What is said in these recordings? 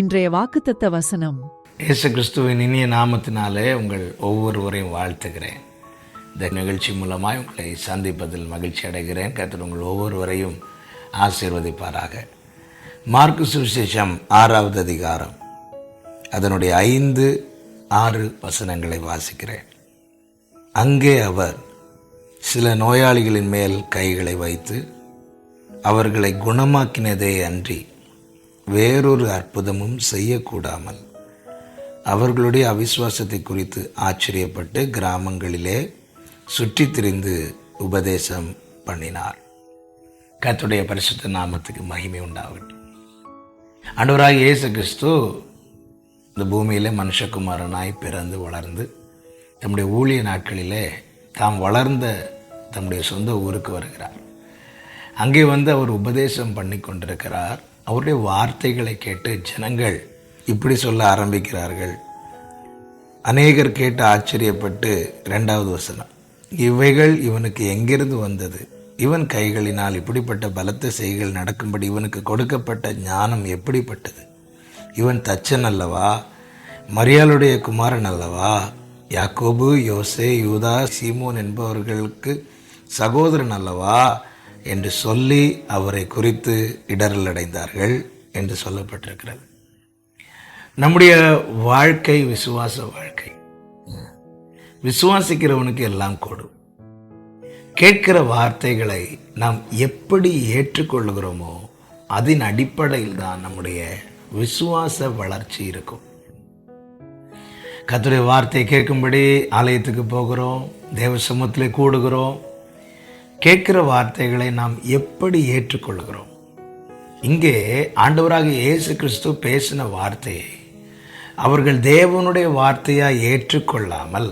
இன்றைய வாக்குத்தத்த வசனம். இயேசு கிறிஸ்துவின் இனிய நாமத்தினாலே உங்கள் ஒவ்வொருவரையும் வாழ்த்துகிறேன். இந்த நிகழ்ச்சி மூலமாக உங்களை சந்திப்பதில் மகிழ்ச்சி அடைகிறேன். கர்த்தர் உங்கள் ஒவ்வொருவரையும் ஆசீர்வதிப்பாராக. மார்க்கு சுவிசேஷம் ஆறாவது அதிகாரம். அதனுடைய ஐந்து ஆறு வசனங்களை வாசிக்கிறேன். அங்கே அவர் சில நோயாளிகளின் மேல் கைகளை வைத்து அவர்களை குணமாக்கினதே அன்றி வேறொரு அற்புதமும் செய்யக்கூடாமல். அவர்களுடைய அவிஸ்வாசத்தை குறித்து ஆச்சரியப்பட்டு கிராமங்களிலே சுற்றித் திரிந்து உபதேசம் பண்ணினார். கத்துடைய பரிசுத்த நாமத்துக்கு மகிமை உண்டாகட்டும். ஆண்டவராக இயேசு கிறிஸ்து இந்த பூமியிலே மனுஷகுமாரனாய் பிறந்து வளர்ந்து தம்முடைய ஊழிய நாட்களிலே தாம் வளர்ந்த தம்முடைய சொந்த ஊருக்கு வருகிறார். அங்கே வந்து அவர் உபதேசம் பண்ணி கொண்டிருக்கிறார் அவருடைய வார்த்தைகளை கேட்டு ஜனங்கள் இப்படி சொல்ல ஆரம்பிக்கிறார்கள். அநேகர் கேட்டு ஆச்சரியப்பட்டு ரெண்டாவது வசனம். இவைகள் இவனுக்கு எங்கிருந்து வந்தது? இவன் கைகளினால் இப்படிப்பட்ட பலத்த செய்கள் நடக்கும்படி இவனுக்கு கொடுக்கப்பட்ட ஞானம் எப்படிப்பட்டது? இவன் தச்சன் அல்லவா? மரியாளுடைய குமாரன் அல்லவா? யாக்கோபு யோசே யூதா சீமோன் என்பவர்களுக்கு சகோதரன் அல்லவா? என்று சொல்லி அவரை குறித்து இடரல் அடைந்தார்கள் என்று சொல்லப்பட்டிருக்கிறது. நம்முடைய வாழ்க்கை விசுவாச வாழ்க்கை. விசுவாசிக்கிறவனுக்கு எல்லாம் கூடும் கேட்கிற வார்த்தைகளை நாம் எப்படி ஏற்றுக்கொள்கிறோமோ அதன் அடிப்படையில் தான் நம்முடைய விசுவாச வளர்ச்சி இருக்கும். கத்துடைய வார்த்தையை கேட்கும்படி ஆலயத்துக்கு போகிறோம் தேவசமூகத்தில் கூடுகிறோம் கேட்கிற வார்த்தைகளை நாம் எப்படி ஏற்றுக்கொள்கிறோம்? இங்கே ஆண்டவராக இயேசு கிறிஸ்து பேசின வார்த்தையை அவர்கள் தேவனுடைய வார்த்தையாக ஏற்றுக்கொள்ளாமல்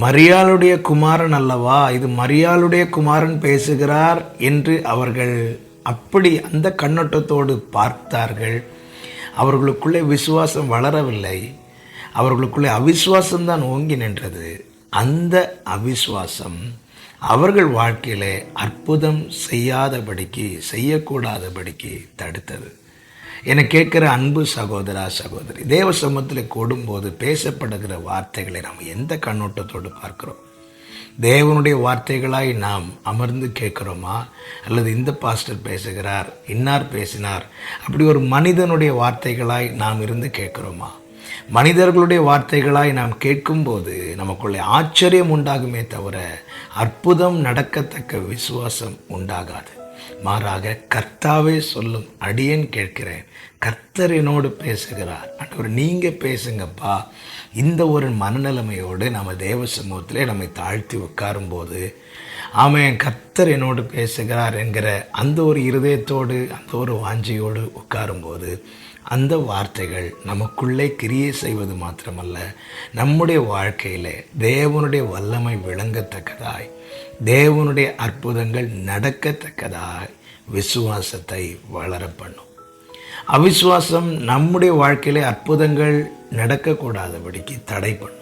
மரியாளுடைய குமாரன் அல்லவா இது மரியாளுடைய குமாரன் பேசுகிறார் என்று அவர்கள் அப்படி அந்த கண்ணோட்டத்தோடு பார்த்தார்கள். அவர்களுக்குள்ளே விசுவாசம் வளரவில்லை. அவர்களுக்குள்ளே அவிசுவாசம்தான் ஓங்கி நின்றது. அந்த அவிசுவாசம் அவர்கள் வாழ்க்கையில் அற்புதம் செய்யாதபடிக்கு செய்யக்கூடாதபடிக்கு தடுத்தது. என கேட்குற அன்பு சகோதரா சகோதரி தேவ சமூகத்தில் கூடும்போது பேசப்படுகிற வார்த்தைகளை நாம் எந்த கண்ணோட்டத்தோடு பார்க்குறோம்? தேவனுடைய வார்த்தைகளாய் நாம் அமர்ந்து கேட்குறோமா? அல்லது இந்த பாஸ்டர் பேசுகிறார் இன்னார் பேசினார் அப்படி ஒரு மனிதனுடைய வார்த்தைகளாய் நாம் இருந்து கேட்குறோமா? மனிதர்களுடைய வார்த்தைகளாய் நாம் கேட்கும்போது நமக்குள்ளே ஆச்சரியம் உண்டாகுமே தவிர அற்புதம் நடக்கத்தக்க விசுவாசம் உண்டாகாது. மாறாக கர்த்தாவே சொல்லும் அடியேன் கேட்கிறேன் கர்த்தர் என்னோடு பேசுகிறார். ஆண்டவர் நீங்கள் பேசுங்கப்பா. இந்த ஒரு மனநிலைமையோடு நம்ம தேவ சமூகத்திலே நம்மை தாழ்த்தி உட்காரும்போது ஆமென் கர்த்தர் என்னோடு பேசுகிறார் என்கிற அந்த ஒரு இருதயத்தோடு அந்த ஒரு வாஞ்சியோடு உட்காரும்போது அந்த வார்த்தைகள் நமக்குள்ளே கிரியை செய்வது மாத்திரமல்ல நம்முடைய வாழ்க்கையில் தேவனுடைய வல்லமை விளங்கத்தக்கதாய் தேவனுடைய அற்புதங்கள் நடக்கத்தக்கதாய் விசுவாசத்தை வளர பண்ணும் அவிசுவாசம் நம்முடைய வாழ்க்கையிலே அற்புதங்கள் நடக்கக்கூடாதபடிக்கு தடை பண்ணும்.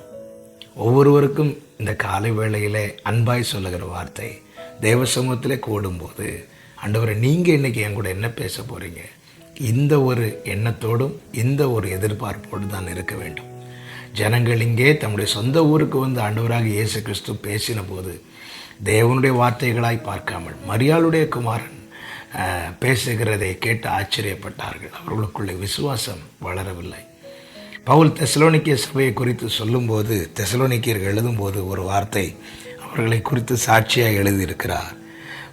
ஒவ்வொருவருக்கும் இந்த காலை வேளையிலே அன்பாய் சொல்லுகிற வார்த்தை தேவ சமூகத்தில் கூடும்போது அண்டவரை நீங்கள் இன்னைக்கு என் கூட என்ன பேச போகிறீங்க இந்த ஒரு எண்ணத்தோடும் இந்த ஒரு எதிர்பார்ப்போடு தான் இருக்க வேண்டும். ஜனங்கள் இங்கே தம்முடைய சொந்த ஊருக்கு வந்து ஆண்டவராக இயேசு கிறிஸ்து பேசின போது தேவனுடைய வார்த்தைகளாய் பார்க்காமல் மரியாளுடைய குமாரன் பேசுகிறதை கேட்டு ஆச்சரியப்பட்டார்கள். அவர்களுக்குள்ளே விசுவாசம் வளரவில்லை. பவுல் தெசலோனிக்கிய சபையை குறித்து சொல்லும்போது தெசலோனிக்கியர்கள் எழுதும்போது ஒரு வார்த்தை அவர்களை குறித்து சாட்சியாக எழுதியிருக்கிறார்.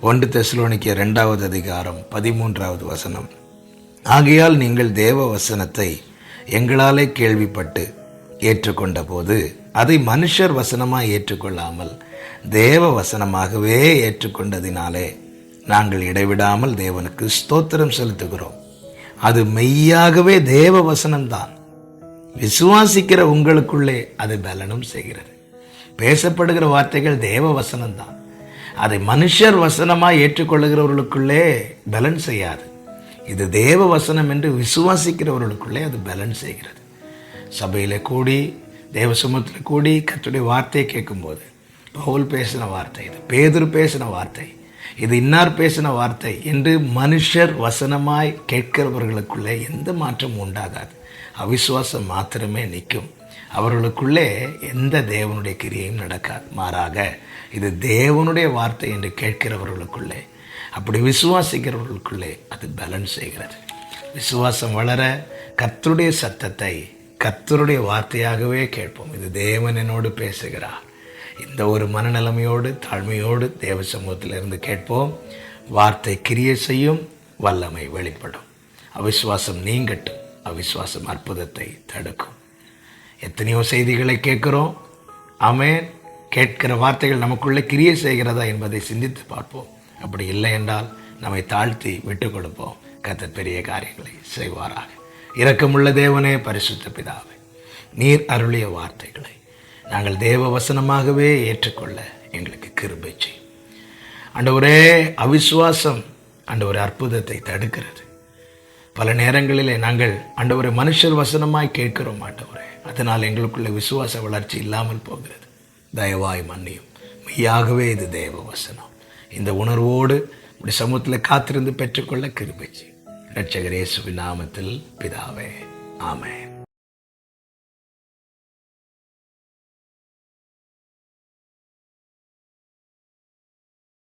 ஒன்று தெசலோனிக்கிய ரெண்டாவது அதிகாரம் பதிமூன்றாவது வசனம். ஆகையால் நீங்கள் தேவ வசனத்தை எங்களாலே கேள்விப்பட்டு ஏற்றுக்கொண்ட போது அதை மனுஷர் வசனமாக ஏற்றுக்கொள்ளாமல் தேவ வசனமாகவே ஏற்றுக்கொண்டதினாலே நாங்கள் இடைவிடாமல் தேவனுக்கு ஸ்தோத்திரம் செலுத்துகிறோம். அது மெய்யாகவே தேவ வசனம்தான் விசுவாசிக்கிற உங்களுக்குள்ளே அது பலனும் செய்கிறது. பேசப்படுகிற வார்த்தைகள் தேவ வசனம்தான் அதை மனுஷர் வசனமாக ஏற்றுக்கொள்ளுகிறவர்களுக்குள்ளே பலன் செய்யாது. இது தேவ வசனம் என்று விசுவாசிக்கிறவர்களுக்குள்ளே அது பேலன்ஸ் செய்கிறது. சபையில் கூடி தேவ சுமத்தில் கூடி கத்துடைய வார்த்தையை கேட்கும்போது பவுல் பேசின வார்த்தை இது பேதர் பேசின வார்த்தை இது இன்னார் பேசின வார்த்தை என்று மனுஷர் வசனமாய் கேட்கிறவர்களுக்குள்ளே எந்த மாற்றமும் உண்டாகாது. அவிசுவாசம் மாத்திரமே நிற்கும். அவர்களுக்குள்ளே எந்த தேவனுடைய கிரியையும் நடக்காது மாறாக இது தேவனுடைய வார்த்தை என்று கேட்கிறவர்களுக்குள்ளே அப்படி விசுவாசிக்கிறவர்களுக்குள்ளே அது பலன் செய்கிறது. விசுவாசம் வளர கத்தருடைய சத்தத்தை கத்தருடைய வார்த்தையாகவே கேட்போம். இது தேவன் என்னோடு பேசுகிறார். இந்த ஒரு மனநிலைமையோடு தாழ்மையோடு தேவ சமூகத்திலிருந்து கேட்போம். வார்த்தை கிரியை செய்யும் வல்லமை வெளிப்படும். அவிசுவாசம் நீங்கட்டும் அவிஸ்வாசம் அற்புதத்தை தடுக்கும். எத்தனையோ செய்திகளை கேட்குறோம். ஆமென். கேட்கிற வார்த்தைகள் நமக்குள்ளே கிரியை செய்கிறதா என்பதை சிந்தித்து பார்ப்போம். அப்படி இல்லை என்றால் நம்மை தாழ்த்தி விட்டு கொடுப்போம். கத்த பெரிய காரியங்களை செய்வாராக. இரக்கமுள்ள தேவனே பரிசுத்த பிதாவே நீர் அருளிய வார்த்தைகளை நாங்கள் தேவ வசனமாகவே ஏற்றுக்கொள்ள எங்களுக்கு கிருபை செய்யும். ஒரே அவிசுவாசம் ஆண்டவர் அற்புதத்தை தடுக்கிறது. பல நேரங்களிலே நாங்கள் அண்ட ஒரு மனுஷர் வசனமாய் கேட்கிறோம் மாட்டவரே அதனால் எங்களுக்குள்ள விசுவாச வளர்ச்சி இல்லாமல் போகிறது. தயவாய் மன்னியும். மெய்யாகவே இது தேவ வசனம் இந்த உணர்வோடு உடைய சமூகத்தில் காத்திருந்து பெற்றுக்கொள்ள கிருபை செய்யும். நாமத்தில் பிதாவே ஆமென்.